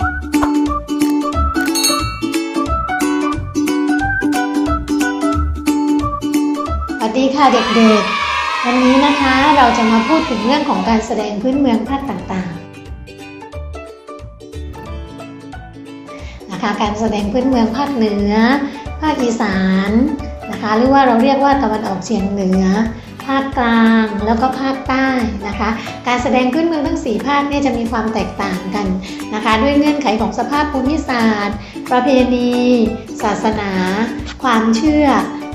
สวัสดีค่ะเด็กๆ วันนี้นะคะเราจะมาพูดถึงเรื่องของการแสดงพื้นเมืองภาคต่างๆ นะคะการแสดงพื้นเมืองภาคเหนือ ภาคอีสานนะคะ หรือว่าเราเรียกว่าตะวันออกเฉียงเหนือ ภาคกลางแล้วก็ภาคใต้นะคะ การแสดงพื้นเมืองทั้ง 4 ภาคเนี่ยจะมีความแตกต่างกันนะคะ ด้วยเงื่อนไขของสภาพภูมิศาสตร์ ประเพณี ศาสนา ความเชื่อ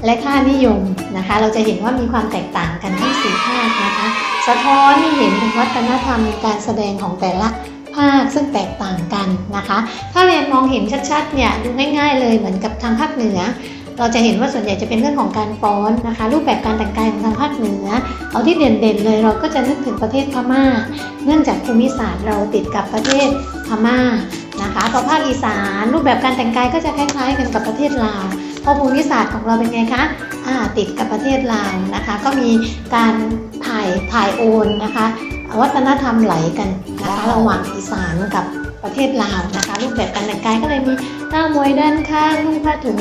และค่านิยมนะคะ เราจะเห็นว่ามีความแตกต่างกันทั้งสี่ภาคนะคะ สะท้อนให้เห็นถึงวัฒนธรรมการแสดงของแต่ละภาคซึ่งแตกต่างกันนะคะ ถ้าเรียนมองเห็นชัดๆเนี่ยดูง่าย ๆ เลยเหมือนกับทางภาคเหนือ เราจะเห็นว่าส่วนใหญ่จะเป็นเรื่องของการฟ้อนนะคะ รูปแบบการแต่งกายของทางภาคเหนือ เอาที่เด่นๆเลยเราก็จะนึกถึงประเทศพม่า เนื่องจากภูมิศาสตร์เราติดกับประเทศพม่านะคะพอภาคอีสานรูปแบบการแต่งกายก็จะคล้ายๆกันกับประเทศลาวพอภูมิศาสตร์ของเราเป็นไงคะอ่าติดกับประเทศลาวนะคะ ก็มีการถ่ายถ่ายโอนนะคะ วัฒนธรรมไหลกันนะคะระหว่างอีสานกับ ประเทศลาวนะคะ รูปแบบการแต่งกายก็เลยมีหน้ามวยด้านข้างนุ่งผ้าถุง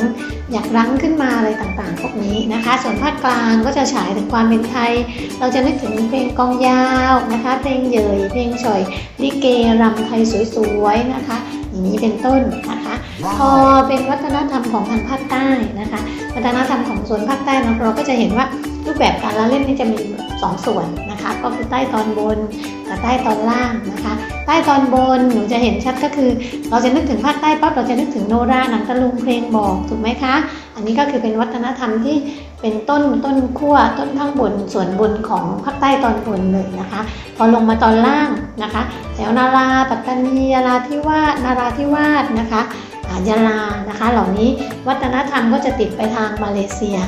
อยากรั้งขึ้นมาอะไรต่างๆ พวกนี้นะคะ ส่วนภาคกลางก็จะฉายถึงความเป็นไทย เราจะนึกถึงเพลงกองยาวนะคะ เพลงเยยเพลงฉ่อยลิเกรำไทยสวยๆนะคะ อย่างนี้เป็นต้นนะคะ พอเป็นวัฒนธรรมของทางภาคใต้นะคะ วัฒนธรรมของส่วนภาคใต้เราเราก็จะเห็นว่ารูปแบบการละเล่นนี่จะมีสองส่วนนะคะ ก็คือใต้ตอนบน กับใต้ตอนล่างนะคะ ใต้ตอนบนหนูจะเห็นชัดก็คือ เราจะนึกถึงภาคใต้ปั๊บเราจะนึกถึงโนราหนังตะลุงเพลงบอกถูกไหมคะ อันนี้ก็คือเป็นวัฒนธรรมที่เป็นต้นต้นขั้วต้นข้างบนส่วนบนของภาคใต้ตอนบนเลยนะคะ พอลงมาตอนล่างนะคะแถวนาราปัตตานียาลาธิวาสนาราธิวาสนะคะยาลานะคะ เหล่านี้วัฒนธรรมก็จะติดไปทางมาเลเซีย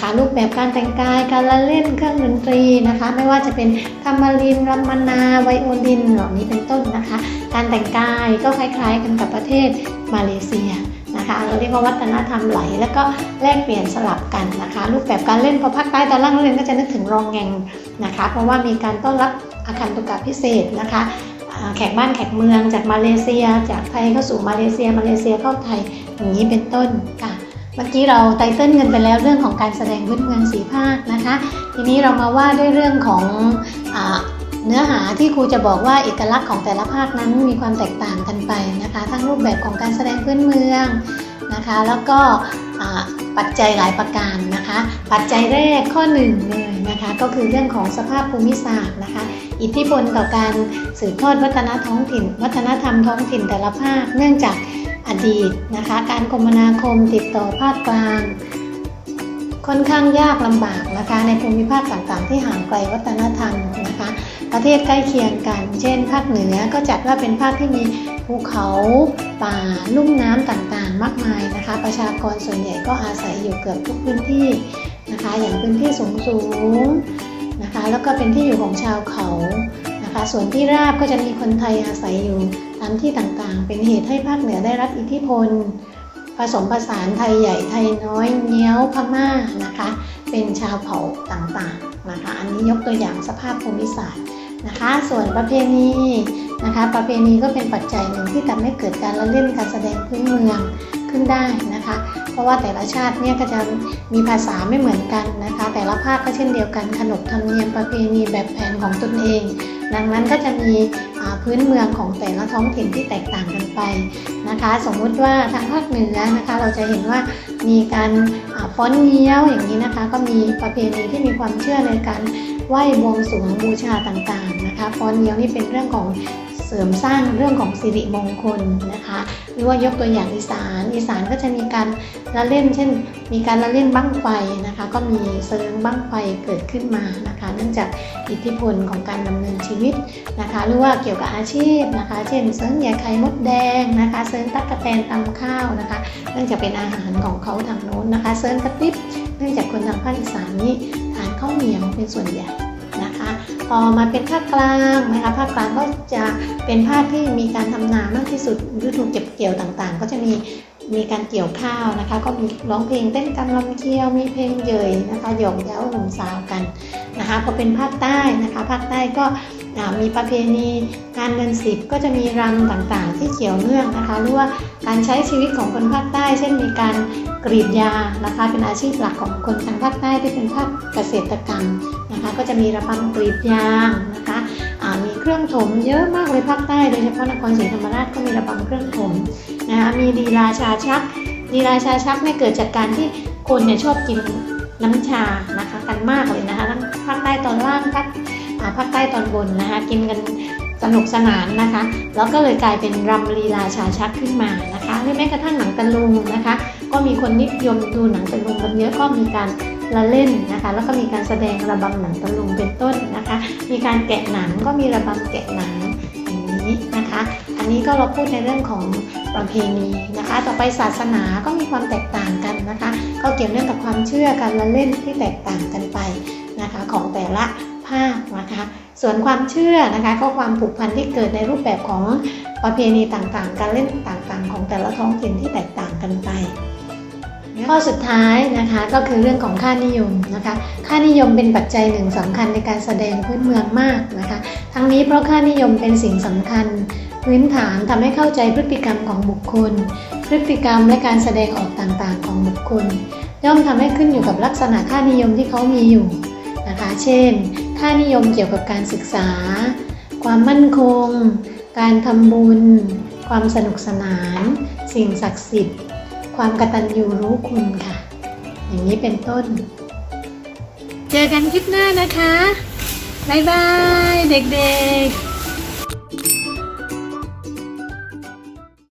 นะคะ รูปแบบการแต่งกายการละเล่นเครื่องดนตรีนะคะ ไม่ว่าจะเป็นธรรมรินรัมมานาไวโอลินเหล่านี้เป็นต้นนะคะ การแต่งกายก็คล้าย ๆ กันกับประเทศมาเลเซียนะคะเราเรียกว่าวัฒนธรรมไหล แล้วก็แลกเปลี่ยนสลับกันนะคะ รูปแบบการเล่นพอภาคใต้ตอนล่างนักเรียนก็จะนึกถึงรองแงงนะคะ เพราะว่ามีการต้อนรับอาคารตุกะพิเศษนะคะแขกบ้านแขกเมืองจากมาเลเซีย จากไทยเข้าสู่มาเลเซียมาเลเซียเข้าไทยอย่างนี้เป็นต้นค่ะ เมื่อกี้เราไตเติ้ลกันไปแล้วเรื่องของการแสดงพื้นเมืองสีภาคนะคะ ทีนี้เรามาว่าด้วยเรื่องของอเนื้อหาที่ครูจะบอกว่าเอกลักษณ์ของแต่ละภาคนั้นมีความแตกต่างกันไปนะคะ ทั้งรูปแบบของการแสดงพื้นเมืองนะคะ แล้วก็ปัจจัยหลายประการนะคะ ปัจจัยแรกข้อหนึ่งเลยนะคะก็คือเรื่องของสภาพภูมิศาสตร์นะคะ อิทธิพลต่อการสืบทอดวัฒนธรรมท้องถิ่น วัฒนธรรมท้องถิ่นแต่ละภาค เนื่องจาก อดีตนะคะ การคมนาคมติดต่อภาคกลาง ค่อนข้างยากลำบากนะคะ ในภูมิภาคต่างๆ ที่ห่างไกลวัฒนธรรมนะคะ ประเทศใกล้เคียงกัน เช่น ภาคเหนือก็จัดว่าเป็นภาคที่มีภูเขาป่าลุ่มน้ำต่างๆ มากมายนะคะ ประชากรส่วนใหญ่ก็อาศัยอยู่เกือบทุกพื้นที่นะคะ อย่างพื้นที่สูงๆนะคะ แล้วก็เป็นที่อยู่ของชาวเขานะคะ ส่วนที่ราบก็จะมีคนไทยอาศัยอยู่ ตามที่ต่างๆ เป็นเหตุให้ภาคเหนือได้รับอิทธิพล ผสมผสานไทยใหญ่ไทยน้อยเงี้ยวพม่านะคะ เป็นชาวเผ่าต่างๆนะคะ อันนี้ยกตัวอย่างสภาพภูมิศาสตร์นะคะ ส่วนประเพณีนะคะ ประเพณีก็เป็นปัจจัยหนึ่งที่ทำให้เกิดการละเล่นการแสดงพื้นเมืองขึ้นได้นะคะ เพราะว่าแต่ละชาติเนี่ยก็จะมีภาษาไม่เหมือนกันนะคะ แต่ละภาคก็เช่นเดียวกันขนบธรรมเนียมประเพณีแบบแผนของตนเอง ดังนั้นก็จะมี พื้นเมืองของแต่ละท้องถิ่นที่แตกต่างกันไปนะคะ สมมุติว่าทางภาคเหนือนะคะเราจะเห็นว่ามีการฟ้อนเงี้ยวอย่างนี้นะคะ ก็มีประเพณีที่มีความเชื่อในการไหว้บวงสรวงบูชาต่างๆนะคะฟ้อนเงี้ยวนี่เป็นเรื่องของ เสริมสร้างเรื่องของสิริมงคลนะคะหรือว่ายกตัวอย่างอีสานอีสานก็จะมีการละเล่น เช่น มีการละเล่นบั้งไฟนะคะ ก็มีเซิงบั้งไฟเกิดขึ้นมานะคะ เนื่องจากอิทธิพลของการดำเนินชีวิตนะคะ หรือว่าเกี่ยวกับอาชีพนะคะ เช่นเซิงใหญ่ไข่มดแดงนะคะเซิงตั๊กกะแตนตำข้าวนะคะ เนื่องจากเป็นอาหารของเขาทางโน้นนะคะเซิงกระติบเนื่องจากคนทางภาคอีสานนี้ทานข้าวเหนียวเป็นส่วนใหญ่ พอมาเป็นภาคกลางนะคะภาคกลางก็จะเป็นภาคที่มีการทำนามากที่สุดฤดูเก็บเกี่ยวต่างๆ ก็จะมีมีการเกี่ยวข้าวนะคะ ก็มีร้องเพลงเต้นกำลำเคียวมีเพลงเยยนะคะหยอกเย้าหนุ่มสาวกันนะคะพอเป็นภาคใต้นะคะภาคใต้ก็มีประเพณีงานเดือนสิบก็จะมีรำต่างๆ ที่เกี่ยวเนื่องนะคะหรือว่าการใช้ชีวิตของคนภาคใต้ เช่นมีการกรีดยานะคะ เป็นอาชีพหลักของคนทางภาคใต้ที่เป็นภาคเกษตรกรรม ก็จะมีระบำกรีดยางนะคะมีเครื่องถมเยอะมากเลยภาคใต้ โดยเฉพาะนครศรีธรรมราชก็มีระบำเครื่องถมนะคะมีดีลาชาชักดีลาชาชักเนี่ยเกิดจากการที่คนเนี่ยชอบกินน้ำชานะคะกันมากเลยนะคะทั้งภาคใต้ตอนล่างภาคภาคใต้ตอนบนนะคะกินกันสนุกสนานนะคะ แล้วก็เลยกลายเป็นรำลีลาชาชักขึ้นมานะคะหรือแม้กระทั่งหนังตะลุงนะคะ ก็มีคนนิยมดูหนังตะลุงกันเยอะก็มีการ ละเล่นนะคะ แล้วก็มีการแสดงระบำหนังตะลุงเป็นต้นนะคะ มีการแกะหนังก็มีระบำแกะหนังอย่างนี้นะคะ อันนี้ก็เราพูดในเรื่องของประเพณีนะคะ ต่อไปศาสนาก็มีความแตกต่างกันนะคะ ก็เกี่ยวเนื่องกับความเชื่อการละเล่นที่แตกต่างกันไปนะคะของแต่ละภาคนะคะ ส่วนความเชื่อนะคะก็ความผูกพันที่เกิดในรูปแบบของประเพณีต่างๆ การเล่นต่างๆ ของแต่ละท้องถิ่นที่แตกต่างกันไป ข้อสุดท้ายนะคะก็คือเรื่องของค่านิยมนะคะ ค่านิยมเป็นปัจจัยหนึ่งสำคัญในการแสดงพื้นเมืองมากนะคะ ทั้งนี้เพราะค่านิยมเป็นสิ่งสำคัญ พื้นฐานทำให้เข้าใจพฤติกรรมของบุคคล พฤติกรรมและการแสดงออกต่างๆ ของบุคคล ย่อมทำให้ขึ้นอยู่กับลักษณะค่านิยมที่เขามีอยู่นะคะ เช่น ค่านิยมเกี่ยวกับการศึกษา ความมั่นคง การทำบุญ ความสนุกสนาน สิ่งศักดิ์สิทธิ์ ความกตัญญูรู้คุณค่ะ อย่างนี้เป็นต้น เจอกันคลิปหน้านะคะ บ๊ายบาย เด็กๆ